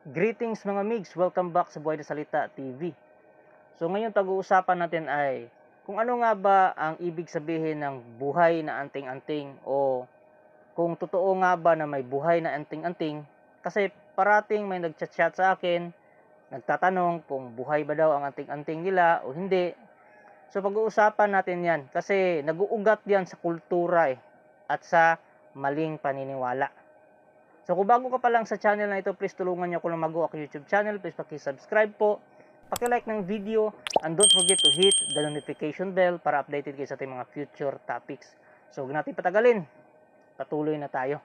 Greetings mga migs, welcome back sa Buhay na Salita TV. So ngayon pag-uusapan natin ay kung ano nga ba ang ibig sabihin ng buhay na anting-anting o kung totoo nga ba na may buhay na anting-anting kasi parating may nagchat-chat sa akin nagtatanong kung buhay ba daw ang anting-anting nila o hindi. So pag-uusapan natin yan kasi nag-uugat yan sa kultura eh, at sa maling paniniwala. So kung bago ka pa lang sa channel na ito, please tulungan niyo ako na mag-go ako YouTube channel. Please paki-subscribe po, paki-like ng video, and don't forget to hit the notification bell para updated kayo sa ating mga future topics. So huwag natin patagalin, patuloy na tayo.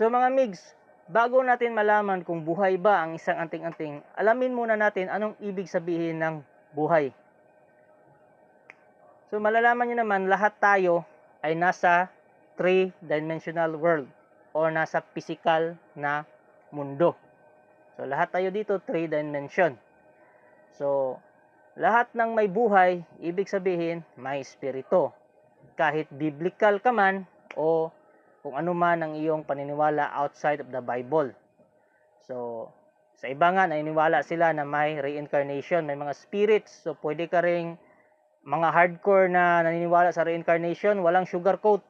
So mga migs, bago natin malaman kung buhay ba ang isang anting-anting, alamin muna natin anong ibig sabihin ng buhay. So malalaman nyo naman, lahat tayo ay nasa three-dimensional world o nasa physical na mundo. So lahat tayo dito, three dimension. So lahat ng may buhay, ibig sabihin may espiritu. Kahit biblical ka man o kung ano man ang iyong paniniwala outside of the Bible. So, sa iba nga, naniniwala sila na may reincarnation, may mga spirits. So, pwede ka ring mga hardcore na naniniwala sa reincarnation, walang sugarcoat.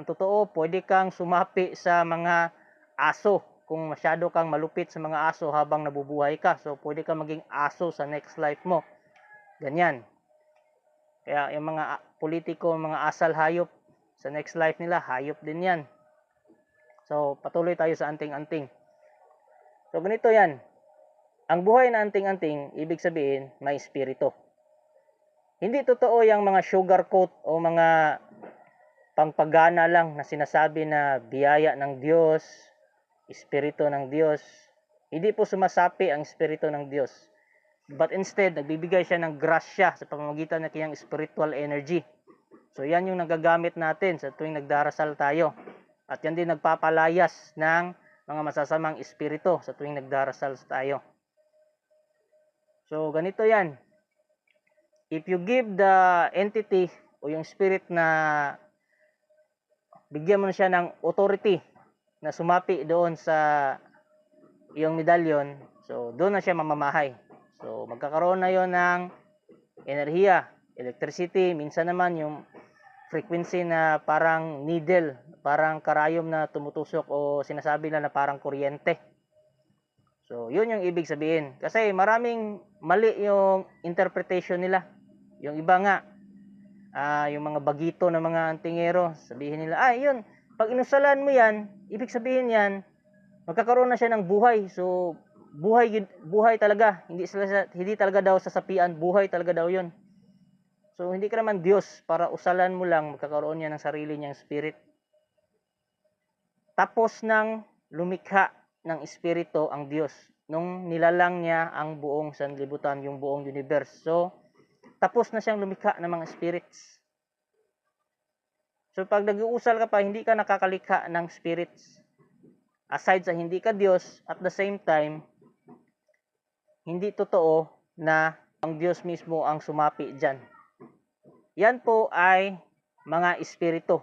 Ang totoo, pwede kang sumapi sa mga aso kung masyado kang malupit sa mga aso habang nabubuhay ka. So, pwede ka maging aso sa next life mo. Ganyan. Kaya yung mga politiko, mga asal hayop, sa next life nila, hayop din yan. So, patuloy tayo sa anting-anting. So, ganito yan. Ang buhay na anting-anting, ibig sabihin, may espiritu. Hindi totoo yung mga sugarcoat o mga pangpagana lang na sinasabi na biyaya ng Diyos, espiritu ng Diyos. Hindi po sumasapi ang espiritu ng Diyos. But instead, nagbibigay siya ng grasya sa pamamagitan ng kanyang spiritual energy. So yan yung nagagamit natin sa tuwing nagdarasal tayo. At yan din nagpapalayas ng mga masasamang espiritu sa tuwing nagdarasal tayo. So ganito yan. If you give the entity o yung spirit na bigyan mo siya ng authority na sumapi doon sa iyong medalyon, so doon na siya mamamahay. So magkakaroon na yon ng enerhiya, electricity, minsan naman yung frequency na parang needle, parang karayom na tumutusok o sinasabi na na parang kuryente. So, yun yung ibig sabihin. Kasi maraming mali yung interpretation nila. Yung iba nga, ah, yung mga bagito ng mga antingero, sabihin nila, ay yun, pag inusalan mo yan, ibig sabihin yan, magkakaroon na siya ng buhay. So, buhay, buhay talaga. Hindi, sila, hindi talaga daw sasapian, buhay talaga daw yun. So, hindi ka naman Diyos para usalan mo lang, magkakaroon niya ng sarili niyang spirit. Tapos nang lumikha ng espiritu ang Diyos nung nilalang niya ang buong sanlibutan, yung buong universe. So, tapos na siyang lumikha ng mga spirits. So, pag nag-uusal ka pa, hindi ka nakakalikha ng spirits. Aside sa hindi ka Diyos, at the same time, hindi totoo na ang Diyos mismo ang sumapi dyan. Yan po ay mga espiritu.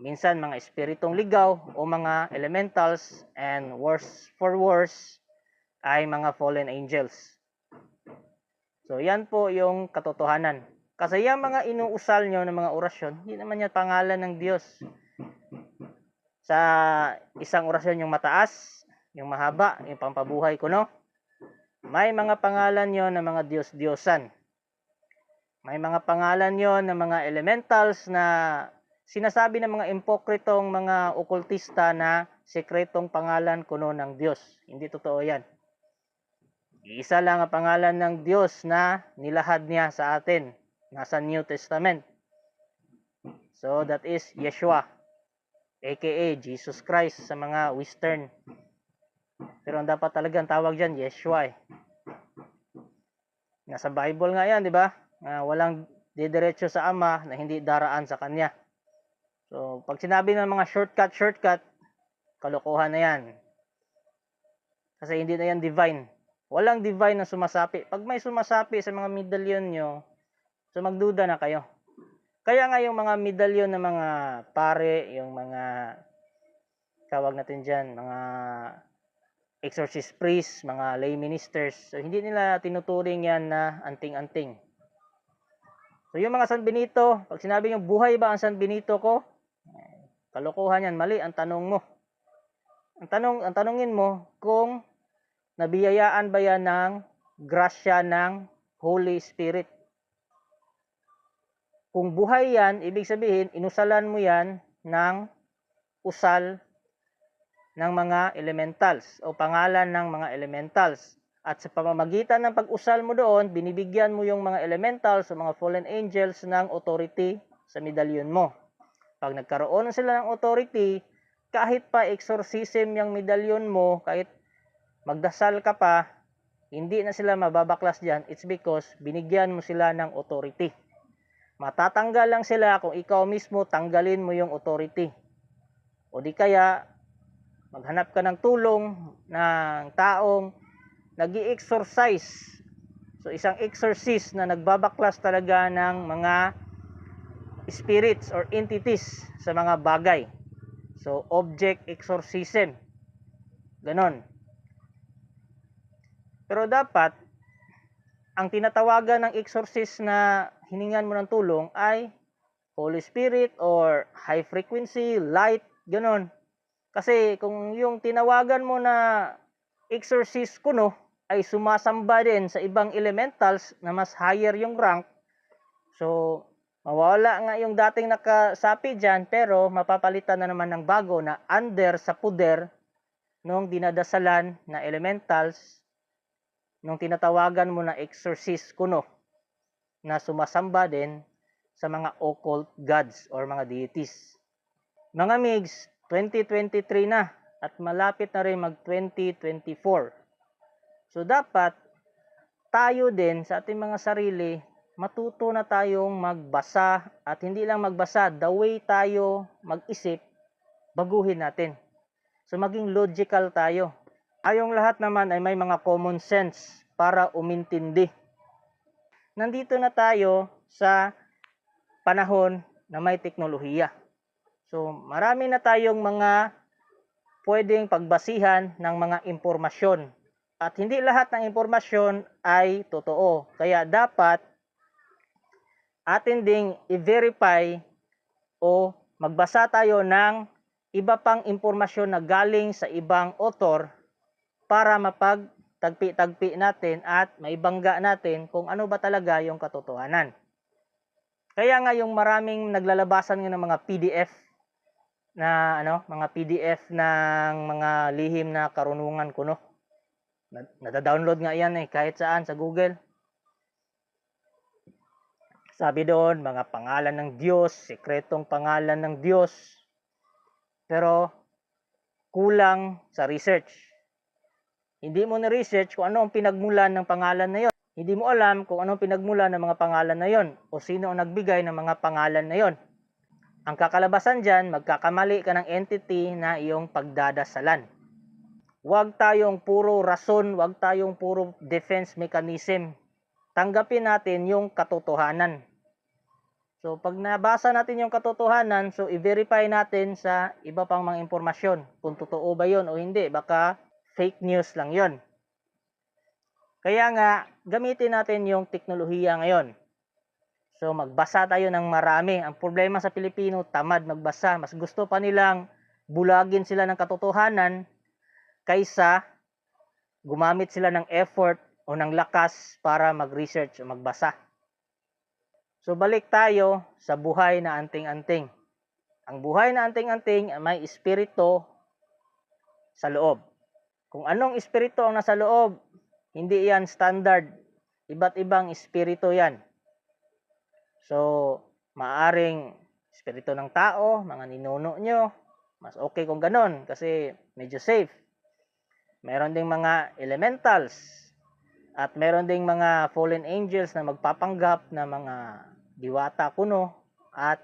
Minsan mga espiritong ligaw o mga elementals and worse for worse ay mga fallen angels. So yan po yung katotohanan. Kasi yung mga inuusal nyo ng mga orasyon, hindi naman yan pangalan ng Diyos. Sa isang orasyon yung mataas, yung mahaba, yung pampabuhay ko, no? May mga pangalan yon ng mga Diyos-Diyosan. May mga pangalan yon ng mga elementals na sinasabi ng mga impokritong mga okultista na sekretong pangalan kuno ng Diyos. Hindi totoo yan. Isa lang ang pangalan ng Diyos na nilahad niya sa atin. Nasa New Testament. So that is Yeshua. aka Jesus Christ sa mga Western. Pero ang dapat talagang tawag dyan, Yeshua eh. Nasa Bible nga yan, di ba? Na walang didiretso sa ama na hindi daraan sa kanya. So, pag sinabi ng mga shortcut, shortcut, kalokohan na yan. Kasi hindi na yan divine. Walang divine na sumasapi. Pag may sumasapi sa mga medallion nyo, So magduda na kayo. Kaya nga yung mga medalyon ng mga pare, yung mga tawag natin dyan, mga exorcist priests, mga lay ministers, so hindi nila tinuturing yan na anting-anting. So yung mga San Benito, pag sinabi nyo, buhay ba ang San Benito ko? Kalokohan yan, mali ang tanong mo. Ang tanong, ang tanongin mo kung nabiyayaan ba yan ng grasya ng Holy Spirit. Kung buhay yan, ibig sabihin, inusalan mo yan ng usal ng mga elementals o pangalan ng mga elementals. At sa pamamagitan ng pag-usal mo doon, binibigyan mo yung mga elementals o mga fallen angels ng authority sa medalyon mo. Pag nagkaroon sila ng authority, kahit pa exorcism yung medalyon mo, kahit magdasal ka pa, hindi na sila mababaklas dyan. It's because binigyan mo sila ng authority. Matatanggal lang sila kung ikaw mismo tanggalin mo yung authority. O di kaya, maghanap ka ng tulong ng taong nag exorcise So isang exorcist na nagbabaklas talaga ng mga spirits or entities sa mga bagay. So object exorcism. Ganon. Pero dapat ang tinatawagan ng exorcist na hiningan mo ng tulong ay Holy Spirit or high frequency, light, ganon. Kasi kung yung tinawagan mo na exorcist kuno ay sumasamba din sa ibang elementals na mas higher yung rank, so mawala nga yung dating nakasapi dyan pero mapapalitan na naman ng bago na under sa puder nung dinadasalan na elementals nung tinatawagan mo na exorcist kuno na sumasamba din sa mga occult gods or mga deities. Mga migs, 2023 na at malapit na rin mag 2024. So dapat tayo din sa ating mga sarili matuto na tayong magbasa at hindi lang magbasa, the way tayo mag-isip, baguhin natin. So maging logical tayo. Tayong lahat naman ay may mga common sense para umintindi. Nandito na tayo sa panahon na may teknolohiya. So marami na tayong mga pwedeng pagbasihan ng mga impormasyon. At hindi lahat ng impormasyon ay totoo. Kaya dapat atin ding i-verify o magbasa tayo ng iba pang impormasyon na galing sa ibang author para mapagtagpi-tagpi natin at maibangga natin kung ano ba talaga yung katotohanan. Kaya nga yung maraming naglalabasan ng mga PDF na ano, mga PDF ng mga lihim na karunungan ko no. Nada-download nga yan eh kahit saan sa Google. Sabi doon, mga pangalan ng Diyos, sekretong pangalan ng Diyos. Pero kulang sa research. Hindi mo na-research kung ano ang pinagmulan ng pangalan na yon. Hindi mo alam kung ano ang pinagmulan ng mga pangalan na yon o sino ang nagbigay ng mga pangalan na yon. Ang kakalabasan dyan, magkakamali ka ng entity na iyong pagdadasalan. Huwag tayong puro rason, huwag tayong puro defense mechanism. Tanggapin natin yung katotohanan. So, pag nabasa natin yung katotohanan, so i-verify natin sa iba pang mga impormasyon kung totoo ba yon o hindi. Baka fake news lang yon. Kaya nga, gamitin natin yung teknolohiya ngayon. So, magbasa tayo ng marami. Ang problema sa Pilipino, tamad magbasa. Mas gusto pa nilang bulagin sila ng katotohanan kaysa gumamit sila ng effort o ng lakas para mag-research o magbasa. So balik tayo sa buhay na anting-anting. Ang buhay na anting-anting ay may espiritu sa loob. Kung anong espiritu ang nasa loob, hindi yan standard. Iba't ibang espiritu yan. So, maaring espiritu ng tao, mga ninuno nyo, mas okay kung ganon kasi medyo safe. Meron ding mga elementals at meron ding mga fallen angels na magpapanggap na mga diwata kuno at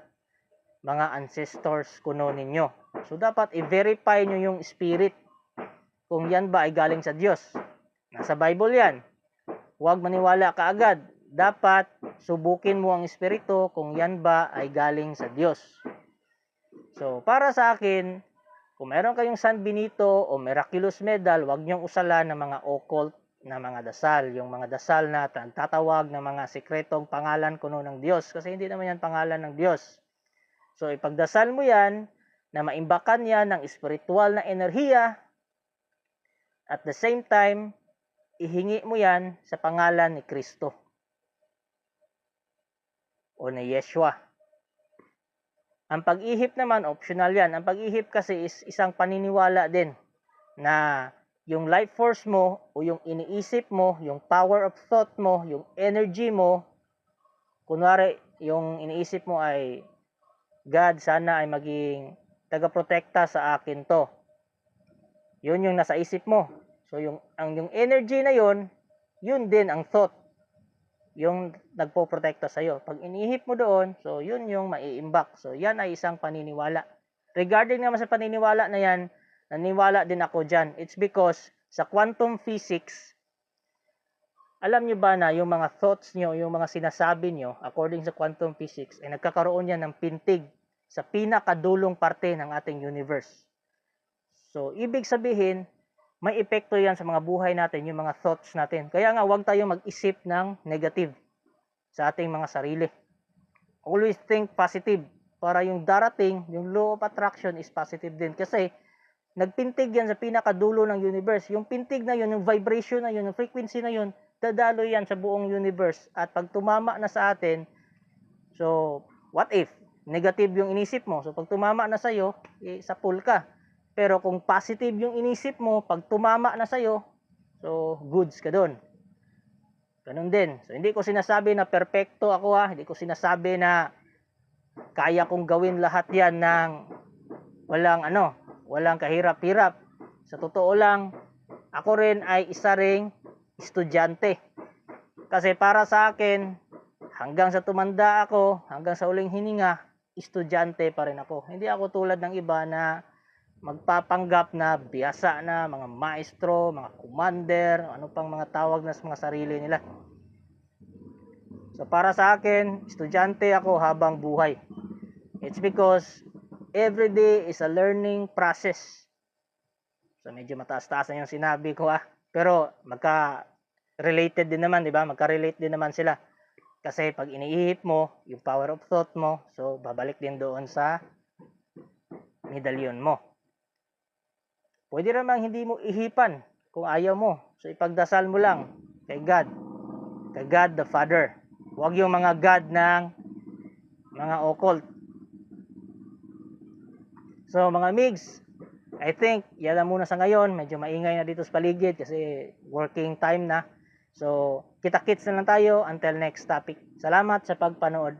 mga ancestors kuno ninyo. So dapat i-verify nyo yung spirit kung yan ba ay galing sa Diyos. Nasa Bible yan. Huwag maniwala kaagad. dapat subukin mo ang espiritu kung yan ba ay galing sa Diyos. So, para sa akin, kung meron kayong San Benito o Miraculous Medal, huwag niyong usalan ng mga occult na mga dasal. Yung mga dasal na tatawag ng mga sekretong pangalan kuno ng Diyos. Kasi hindi naman yan pangalan ng Diyos. So, ipagdasal mo yan na maimbakan yan ng espiritual na enerhiya at the same time, ihingi mo yan sa pangalan ni Kristo o ni Yeshua. Ang pag-ihip naman, optional yan. Ang pag-ihip kasi is isang paniniwala din na yung life force mo o yung iniisip mo, yung power of thought mo, yung energy mo, kunwari, yung iniisip mo ay God, sana ay maging tagaprotekta sa akin to. Yun yung nasa isip mo. So yung ang yung energy na yun, yun din ang thought. Yung nagpo-protekta sa iyo. Pag inihip mo doon, so yun yung maiimbak. So yan ay isang paniniwala. Regarding naman sa paniniwala na yan, naniwala din ako diyan. It's because sa quantum physics, alam nyo ba na yung mga thoughts nyo, yung mga sinasabi nyo, according sa quantum physics, ay nagkakaroon yan ng pintig sa pinakadulong parte ng ating universe. So, ibig sabihin, may epekto yan sa mga buhay natin, yung mga thoughts natin. Kaya nga, huwag tayong mag-isip ng negative sa ating mga sarili. Always think positive para yung darating, yung law of attraction is positive din. Kasi, nagpintig yan sa pinakadulo ng universe. Yung pintig na yun, yung vibration na yun, yung frequency na yun, dadalo yan sa buong universe. At pag tumama na sa atin, so, what if? Negative yung inisip mo. So, pag tumama na sa'yo, eh, sa pool ka. Pero kung positive yung inisip mo, pag tumama na sa'yo, so, goods ka doon. Ganun din. So, hindi ko sinasabi na perfecto ako ha. Hindi ko sinasabi na kaya kong gawin lahat yan ng walang ano, walang kahirap-hirap. Sa totoo lang, ako rin ay isa ring estudyante. Kasi para sa akin, hanggang sa tumanda ako, hanggang sa uling hininga, estudyante pa rin ako. Hindi ako tulad ng iba na magpapanggap na biyasa na, mga maestro, mga commander, ano pang mga tawag na sa mga sarili nila. So para sa akin, estudyante ako habang buhay. It's because every day is a learning process. So medyo mataas-taas na yung sinabi ko ah. Pero magka related din naman, 'di ba? Magka-relate din naman sila. Kasi pag iniihip mo, yung power of thought mo, so babalik din doon sa medalyon mo. Pwede namang hindi mo ihipan kung ayaw mo. So ipagdasal mo lang kay God. Kay God the Father. Huwag yung mga God ng mga occult. So mga migs, I think yan lang muna sa ngayon. Medyo maingay na dito sa paligid kasi working time na. So kita-kits na lang tayo until next topic. Salamat sa pagpanood.